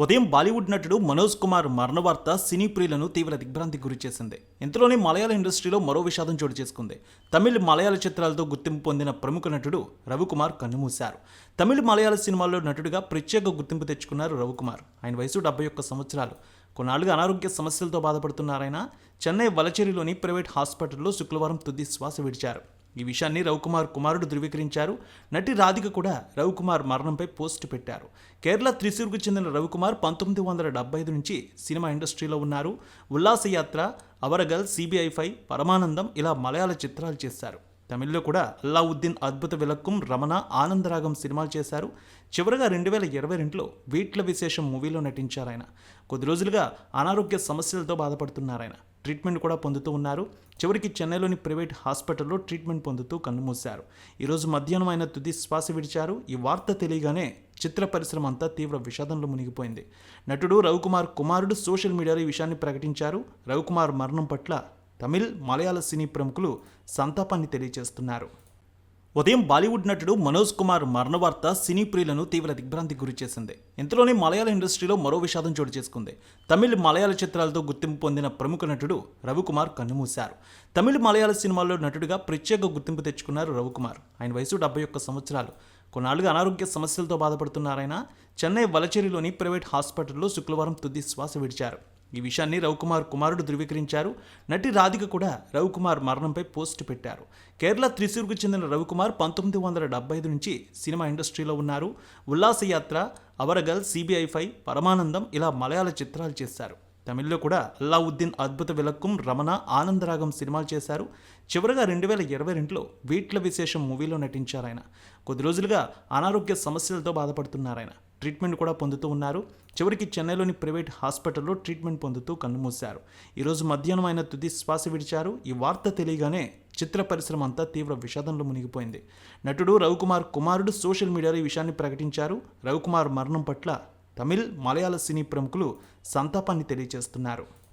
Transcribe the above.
ఉదయం బాలీవుడ్ నటుడు మనోజ్ కుమార్ మరణ వార్త సినీ ప్రియులను తీవ్ర దిగ్భ్రాంతికి గురిచేసింది ఇంతలోనే మలయాళ ఇండస్ట్రీలో మరో విషాదం చోటు చేసుకుంది. తమిళ్ మలయాళ చిత్రాలతో గుర్తింపు పొందిన ప్రముఖ నటుడు రవికుమార్ కన్నుమూశారు. తమిళ మలయాళ సినిమాల్లో నటుడిగా ప్రత్యేక గుర్తింపు తెచ్చుకున్నారు రవికుమార్. ఆయన వయసు డెబ్బై ఒక్క సంవత్సరాలు. కొన్నాళ్ళుగా అనారోగ్య సమస్యలతో బాధపడుతున్నారాయన చెన్నై వలచేరిలోని ప్రైవేట్ హాస్పిటల్లో శుక్రవారం తుది శ్వాస విడిచారు. ఈ విషయాన్ని రవికుమార్ కుమారుడు ధృవీకరించారు. నటి రాధిక కూడా రవికుమార్ మరణంపై పోస్ట్ పెట్టారు. కేరళ త్రిశూర్కు చెందిన రవికుమార్ పంతొమ్మిది వందల డెబ్బై ఐదు నుంచి సినిమా ఇండస్ట్రీలో ఉన్నారు. ఉల్లాసయాత్ర అవరగల్ సిబిఐ ఫై పరమానందం ఇలా మలయాళ చిత్రాలు చేశారు. తమిళ్ళో కూడా అల్లావుద్దీన్ అద్భుత విలక్కుం రమణ ఆనందరాగం సినిమాలు చేశారు. చివరగా రెండు వేల ఇరవై రెండులో వీట్ల విశేషం మూవీలో నటించారు ఆయన కొద్ది రోజులుగా అనారోగ్య సమస్యలతో బాధపడుతున్నారు ఆయన ట్రీట్మెంట్ కూడా పొందుతూ ఉన్నారు. చివరికి చెన్నైలోని ప్రైవేట్ హాస్పిటల్లో ట్రీట్మెంట్ పొందుతూ కన్నుమూశారు ఈరోజు మధ్యాహ్నం ఆయన తుది శ్వాస విడిచారు. ఈ వార్త తెలియగానే చిత్ర పరిశ్రమ అంతా తీవ్ర విషాదంలో మునిగిపోయింది. నటుడు రవికుమార్ కుమారుడు సోషల్ మీడియాలో ఈ విషయాన్ని ప్రకటించారు. రవికుమార్ మరణం పట్ల తమిళ్ మలయాళ సినీ ప్రముఖులు సంతాపాన్ని తెలియజేస్తున్నారు. ఉదయం బాలీవుడ్ నటుడు మనోజ్ కుమార్ మరణ వార్త సినీ ప్రియులను తీవ్ర దిగ్భ్రాంతికి గురిచేసింది ఇంతలోనే మలయాళ ఇండస్ట్రీలో మరో విషాదం చోటు చేసుకుంది. తమిళ్ మలయాళ చిత్రాలతో గుర్తింపు పొందిన ప్రముఖ నటుడు రవికుమార్ కన్నుమూశారు. తమిళ మలయాళ సినిమాల్లో నటుడిగా ప్రత్యేక గుర్తింపు తెచ్చుకున్నారు రవికుమార్. ఆయన వయసు డెబ్బై ఒక్క సంవత్సరాలు. కొన్నాళ్ళుగా అనారోగ్య సమస్యలతో బాధపడుతున్నారాయన చెన్నై వలచేరిలోని ప్రైవేట్ హాస్పిటల్లో శుక్రవారం తుది శ్వాస విడిచారు. ఈ విషయాన్ని రవికుమార్ కుమారుడు ధృవీకరించారు. నటి రాధిక కూడా రవికుమార్ మరణంపై పోస్ట్ పెట్టారు. కేరళ త్రిశూర్కు చెందిన రవికుమార్ పంతొమ్మిది వందల డెబ్బై ఐదు నుంచి సినిమా ఇండస్ట్రీలో ఉన్నారు. ఉల్లాసయాత్ర అవరగల్ సిబిఐ ఫై పరమానందం ఇలా మలయాళ చిత్రాలు చేశారు. తమిళ్ళో కూడా అల్లావుద్దీన్ అద్భుత విలక్కుం రమణ ఆనందరాగం సినిమాలు చేశారు. చివరగా రెండు వేల ఇరవై రెండులో వీట్ల విశేషం మూవీలో నటించారు ఆయన కొద్ది రోజులుగా అనారోగ్య సమస్యలతో బాధపడుతున్నారు ఆయన ట్రీట్మెంట్ కూడా పొందుతూ ఉన్నారు. చివరికి చెన్నైలోని ప్రైవేట్ హాస్పిటల్లో ట్రీట్మెంట్ పొందుతూ కన్నుమూశారు ఈరోజు మధ్యాహ్నం ఆయన తుది శ్వాస విడిచారు. ఈ వార్త తెలియగానే చిత్ర పరిశ్రమ అంతా తీవ్ర విషాదంలో మునిగిపోయింది. నటుడు రవికుమార్ కుమారుడు సోషల్ మీడియాలో ఈ విషయాన్ని ప్రకటించారు. రవికుమార్ మరణం పట్ల తమిళ్ మలయాళ సినీ ప్రముఖులు సంతాపాన్ని తెలియజేస్తున్నారు.